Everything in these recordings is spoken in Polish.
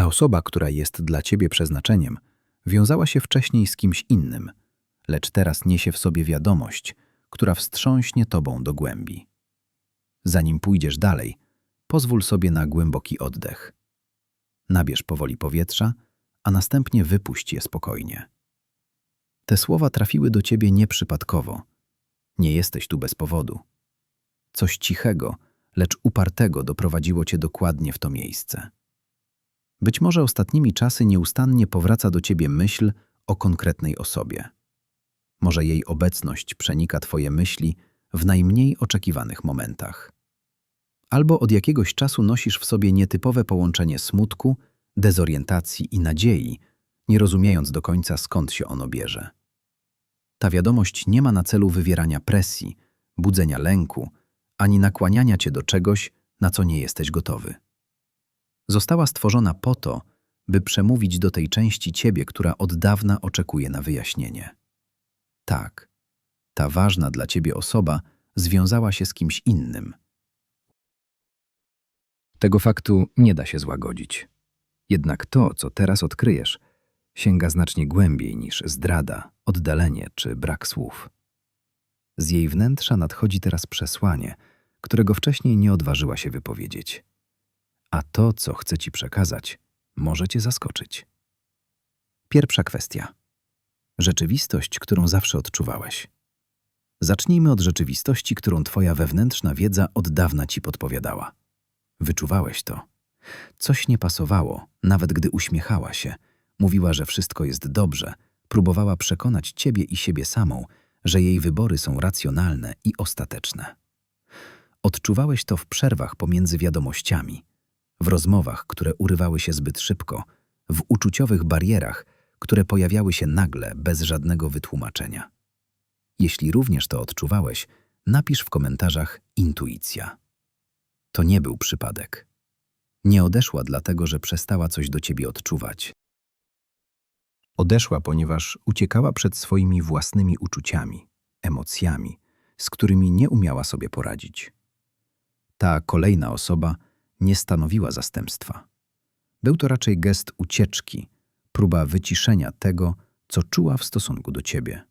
Ta osoba, która jest dla ciebie przeznaczeniem, wiązała się wcześniej z kimś innym, lecz teraz niesie w sobie wiadomość, która wstrząśnie tobą do głębi. Zanim pójdziesz dalej, pozwól sobie na głęboki oddech. Nabierz powoli powietrza, a następnie wypuść je spokojnie. Te słowa trafiły do ciebie nieprzypadkowo. Nie jesteś tu bez powodu. Coś cichego, lecz upartego doprowadziło cię dokładnie w to miejsce. Być może ostatnimi czasy nieustannie powraca do ciebie myśl o konkretnej osobie. Może jej obecność przenika twoje myśli w najmniej oczekiwanych momentach. Albo od jakiegoś czasu nosisz w sobie nietypowe połączenie smutku, dezorientacji i nadziei, nie rozumiejąc do końca skąd się ono bierze. Ta wiadomość nie ma na celu wywierania presji, budzenia lęku, ani nakłaniania cię do czegoś, na co nie jesteś gotowy. Została stworzona po to, by przemówić do tej części ciebie, która od dawna oczekuje na wyjaśnienie. Tak, ta ważna dla ciebie osoba związała się z kimś innym. Tego faktu nie da się złagodzić. Jednak to, co teraz odkryjesz, sięga znacznie głębiej niż zdrada, oddalenie czy brak słów. Z jej wnętrza nadchodzi teraz przesłanie, którego wcześniej nie odważyła się wypowiedzieć. A to, co chcę ci przekazać, może cię zaskoczyć. Pierwsza kwestia. Rzeczywistość, którą zawsze odczuwałeś. Zacznijmy od rzeczywistości, którą twoja wewnętrzna wiedza od dawna ci podpowiadała. Wyczuwałeś to. Coś nie pasowało, nawet gdy uśmiechała się, mówiła, że wszystko jest dobrze, próbowała przekonać ciebie i siebie samą, że jej wybory są racjonalne i ostateczne. Odczuwałeś to w przerwach pomiędzy wiadomościami, w rozmowach, które urywały się zbyt szybko, w uczuciowych barierach, które pojawiały się nagle, bez żadnego wytłumaczenia. Jeśli również to odczuwałeś, napisz w komentarzach intuicja. To nie był przypadek. Nie odeszła dlatego, że przestała coś do ciebie odczuwać. Odeszła, ponieważ uciekała przed swoimi własnymi uczuciami, emocjami, z którymi nie umiała sobie poradzić. Ta kolejna osoba nie stanowiła zastępstwa. Był to raczej gest ucieczki, próba wyciszenia tego, co czuła w stosunku do ciebie.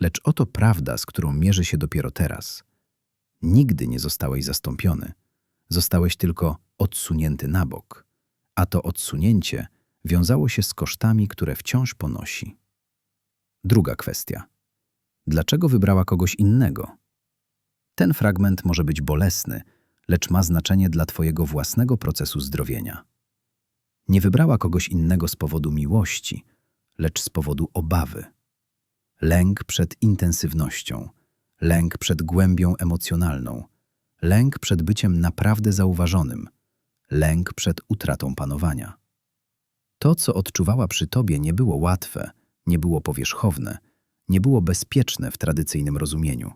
Lecz oto prawda, z którą mierzy się dopiero teraz. Nigdy nie zostałeś zastąpiony, zostałeś tylko odsunięty na bok, a to odsunięcie wiązało się z kosztami, które wciąż ponosi. Druga kwestia. Dlaczego wybrała kogoś innego? Ten fragment może być bolesny, lecz ma znaczenie dla Twojego własnego procesu zdrowienia. Nie wybrała kogoś innego z powodu miłości, lecz z powodu obawy. Lęk przed intensywnością, lęk przed głębią emocjonalną, lęk przed byciem naprawdę zauważonym, lęk przed utratą panowania. To, co odczuwała przy tobie, nie było łatwe, nie było powierzchowne, nie było bezpieczne w tradycyjnym rozumieniu.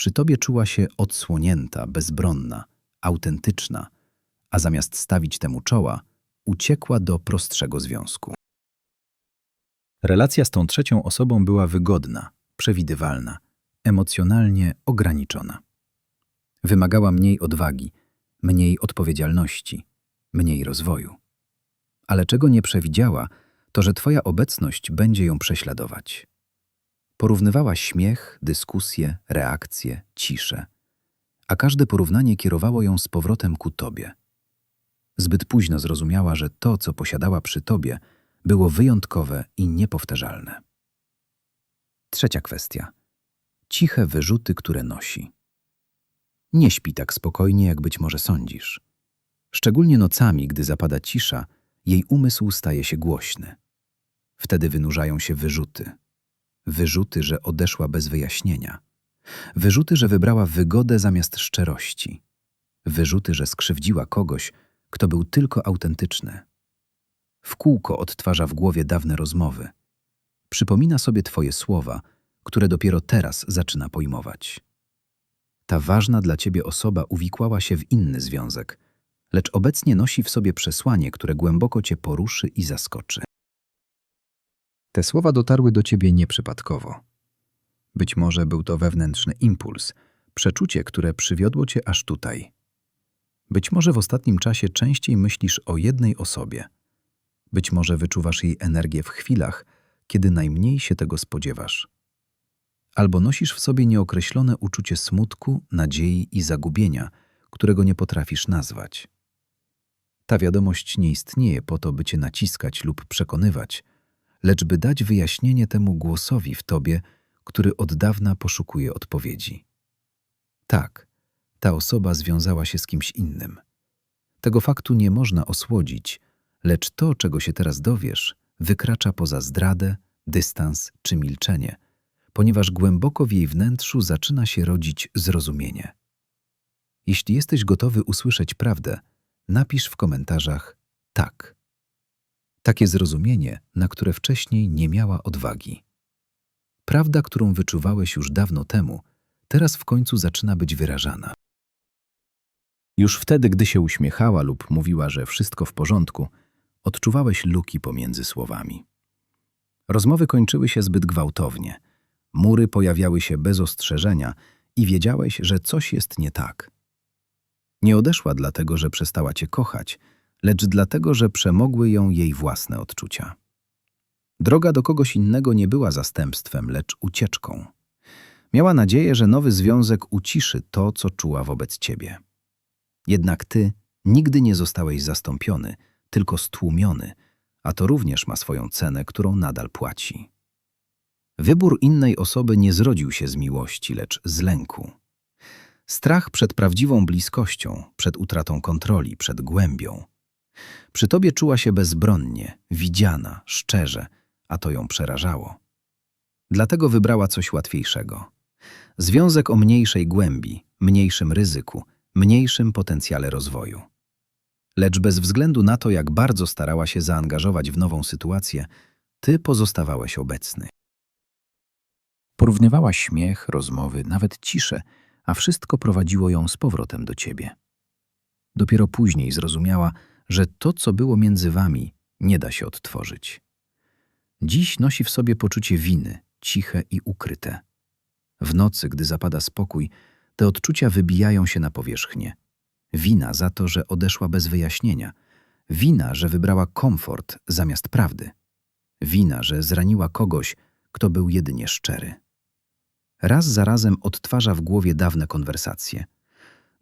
Przy tobie czuła się odsłonięta, bezbronna, autentyczna, a zamiast stawić temu czoła, uciekła do prostszego związku. Relacja z tą trzecią osobą była wygodna, przewidywalna, emocjonalnie ograniczona. Wymagała mniej odwagi, mniej odpowiedzialności, mniej rozwoju. Ale czego nie przewidziała, to że Twoja obecność będzie ją prześladować. Porównywała śmiech, dyskusje, reakcje, ciszę, a każde porównanie kierowało ją z powrotem ku Tobie. Zbyt późno zrozumiała, że to, co posiadała przy Tobie, było wyjątkowe i niepowtarzalne. Trzecia kwestia. Ciche wyrzuty, które nosi. Nie śpi tak spokojnie, jak być może sądzisz. Szczególnie nocami, gdy zapada cisza, jej umysł staje się głośny. Wtedy wynurzają się wyrzuty. Wyrzuty, że odeszła bez wyjaśnienia. Wyrzuty, że wybrała wygodę zamiast szczerości. Wyrzuty, że skrzywdziła kogoś, kto był tylko autentyczny. W kółko odtwarza w głowie dawne rozmowy. Przypomina sobie Twoje słowa, które dopiero teraz zaczyna pojmować. Ta ważna dla Ciebie osoba uwikłała się w inny związek, lecz obecnie nosi w sobie przesłanie, które głęboko Cię poruszy i zaskoczy. Te słowa dotarły do Ciebie nieprzypadkowo. Być może był to wewnętrzny impuls, przeczucie, które przywiodło Cię aż tutaj. Być może w ostatnim czasie częściej myślisz o jednej osobie. Być może wyczuwasz jej energię w chwilach, kiedy najmniej się tego spodziewasz. Albo nosisz w sobie nieokreślone uczucie smutku, nadziei i zagubienia, którego nie potrafisz nazwać. Ta wiadomość nie istnieje po to, by cię naciskać lub przekonywać, lecz by dać wyjaśnienie temu głosowi w tobie, który od dawna poszukuje odpowiedzi. Tak, ta osoba związała się z kimś innym. Tego faktu nie można osłodzić, lecz to, czego się teraz dowiesz, wykracza poza zdradę, dystans czy milczenie, ponieważ głęboko w jej wnętrzu zaczyna się rodzić zrozumienie. Jeśli jesteś gotowy usłyszeć prawdę, napisz w komentarzach tak. Takie zrozumienie, na które wcześniej nie miała odwagi. Prawda, którą wyczuwałeś już dawno temu, teraz w końcu zaczyna być wyrażana. Już wtedy, gdy się uśmiechała lub mówiła, że wszystko w porządku, odczuwałeś luki pomiędzy słowami. Rozmowy kończyły się zbyt gwałtownie. Mury pojawiały się bez ostrzeżenia i wiedziałeś, że coś jest nie tak. Nie odeszła dlatego, że przestała cię kochać, lecz dlatego, że przemogły ją jej własne odczucia. Droga do kogoś innego nie była zastępstwem, lecz ucieczką. Miała nadzieję, że nowy związek uciszy to, co czuła wobec ciebie. Jednak ty nigdy nie zostałeś zastąpiony, tylko stłumiony, a to również ma swoją cenę, którą nadal płaci. Wybór innej osoby nie zrodził się z miłości, lecz z lęku. Strach przed prawdziwą bliskością, przed utratą kontroli, przed głębią. Przy tobie czuła się bezbronnie, widziana, szczerze, a to ją przerażało. Dlatego wybrała coś łatwiejszego. Związek o mniejszej głębi, mniejszym ryzyku, mniejszym potencjale rozwoju. Lecz bez względu na to, jak bardzo starała się zaangażować w nową sytuację, ty pozostawałeś obecny. Porównywała śmiech, rozmowy, nawet ciszę, a wszystko prowadziło ją z powrotem do ciebie. Dopiero później zrozumiała, że to, co było między wami, nie da się odtworzyć. Dziś nosi w sobie poczucie winy, ciche i ukryte. W nocy, gdy zapada spokój, te odczucia wybijają się na powierzchnię. Wina za to, że odeszła bez wyjaśnienia. Wina, że wybrała komfort zamiast prawdy. Wina, że zraniła kogoś, kto był jedynie szczery. Raz za razem odtwarza w głowie dawne konwersacje.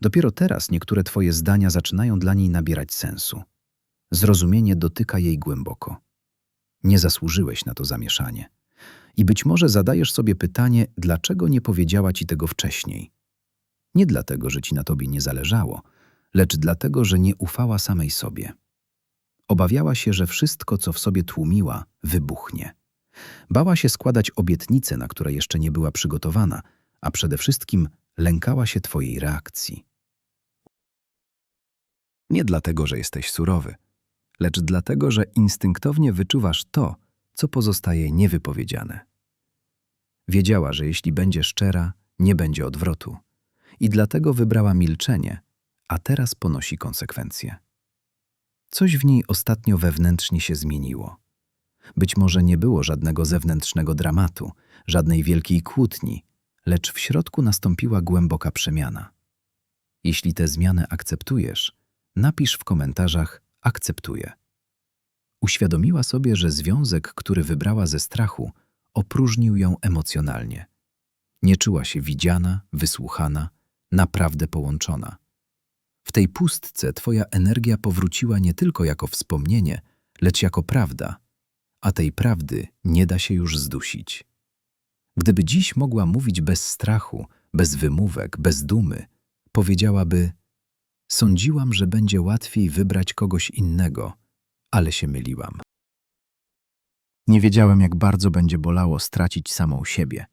Dopiero teraz niektóre twoje zdania zaczynają dla niej nabierać sensu. Zrozumienie dotyka jej głęboko. Nie zasłużyłeś na to zamieszanie. I być może zadajesz sobie pytanie, dlaczego nie powiedziała ci tego wcześniej. Nie dlatego, że ci na tobie nie zależało, lecz dlatego, że nie ufała samej sobie. Obawiała się, że wszystko, co w sobie tłumiła, wybuchnie. Bała się składać obietnice, na które jeszcze nie była przygotowana, a przede wszystkim lękała się twojej reakcji. Nie dlatego, że jesteś surowy, lecz dlatego, że instynktownie wyczuwasz to, co pozostaje niewypowiedziane. Wiedziała, że jeśli będzie szczera, nie będzie odwrotu. I dlatego wybrała milczenie, a teraz ponosi konsekwencje. Coś w niej ostatnio wewnętrznie się zmieniło. Być może nie było żadnego zewnętrznego dramatu, żadnej wielkiej kłótni, lecz w środku nastąpiła głęboka przemiana. Jeśli tę zmianę akceptujesz, napisz w komentarzach akceptuję. Uświadomiła sobie, że związek, który wybrała ze strachu, opróżnił ją emocjonalnie. Nie czuła się widziana, wysłuchana, naprawdę połączona. W tej pustce twoja energia powróciła nie tylko jako wspomnienie, lecz jako prawda, a tej prawdy nie da się już zdusić. Gdyby dziś mogła mówić bez strachu, bez wymówek, bez dumy, powiedziałaby: Sądziłam, że będzie łatwiej wybrać kogoś innego, ale się myliłam. Nie wiedziałem, jak bardzo będzie bolało stracić samą siebie,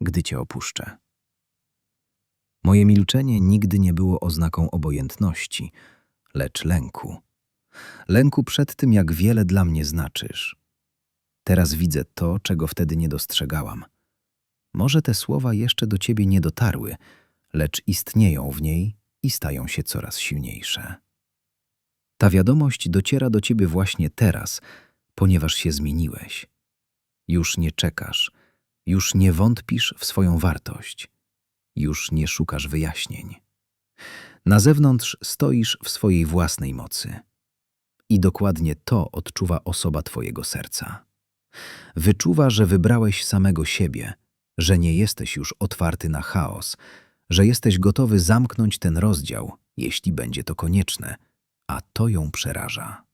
gdy cię opuszczę. Moje milczenie nigdy nie było oznaką obojętności, lecz lęku. Lęku przed tym, jak wiele dla mnie znaczysz. Teraz widzę to, czego wtedy nie dostrzegałam. Może te słowa jeszcze do ciebie nie dotarły, lecz istnieją w niej i stają się coraz silniejsze. Ta wiadomość dociera do ciebie właśnie teraz, ponieważ się zmieniłeś. Już nie czekasz, już nie wątpisz w swoją wartość, już nie szukasz wyjaśnień. Na zewnątrz stoisz w swojej własnej mocy. I dokładnie to odczuwa osoba Twojego serca. Wyczuwa, że wybrałeś samego siebie, że nie jesteś już otwarty na chaos, że jesteś gotowy zamknąć ten rozdział, jeśli będzie to konieczne, a to ją przeraża.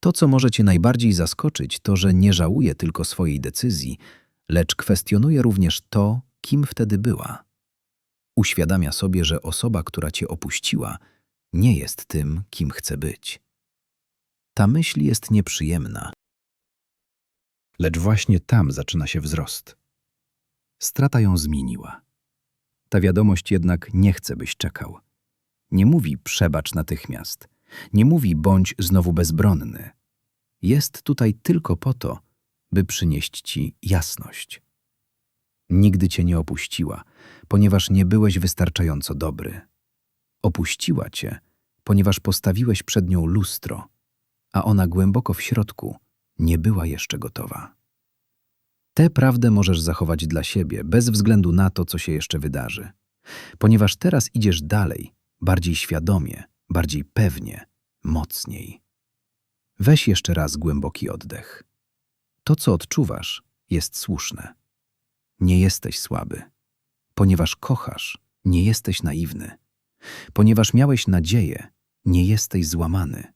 To, co może Cię najbardziej zaskoczyć, to, że nie żałuje tylko swojej decyzji, lecz kwestionuje również to, kim wtedy była. Uświadamia sobie, że osoba, która Cię opuściła, nie jest tym, kim chce być. Ta myśl jest nieprzyjemna, lecz właśnie tam zaczyna się wzrost. Strata ją zmieniła. Ta wiadomość jednak nie chce, byś czekał. Nie mówi przebacz natychmiast. Nie mówi bądź znowu bezbronny. Jest tutaj tylko po to, by przynieść ci jasność. Nigdy cię nie opuściła, ponieważ nie byłeś wystarczająco dobry. Opuściła cię, ponieważ postawiłeś przed nią lustro, a ona głęboko w środku nie była jeszcze gotowa. Tę prawdę możesz zachować dla siebie, bez względu na to, co się jeszcze wydarzy, ponieważ teraz idziesz dalej, bardziej świadomie, bardziej pewnie, mocniej. Weź jeszcze raz głęboki oddech. To, co odczuwasz, jest słuszne. Nie jesteś słaby. Ponieważ kochasz, nie jesteś naiwny. Ponieważ miałeś nadzieję, nie jesteś złamany.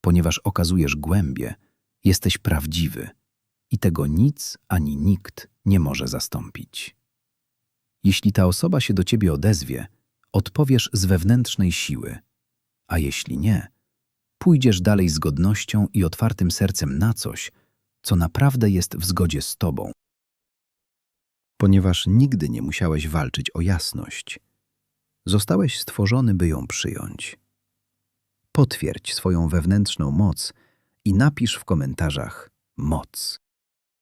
Ponieważ okazujesz głębie, jesteś prawdziwy i tego nic ani nikt nie może zastąpić. Jeśli ta osoba się do ciebie odezwie, odpowiesz z wewnętrznej siły, a jeśli nie, pójdziesz dalej z godnością i otwartym sercem na coś, co naprawdę jest w zgodzie z tobą. Ponieważ nigdy nie musiałeś walczyć o jasność, zostałeś stworzony, by ją przyjąć. Potwierdź swoją wewnętrzną moc i napisz w komentarzach moc.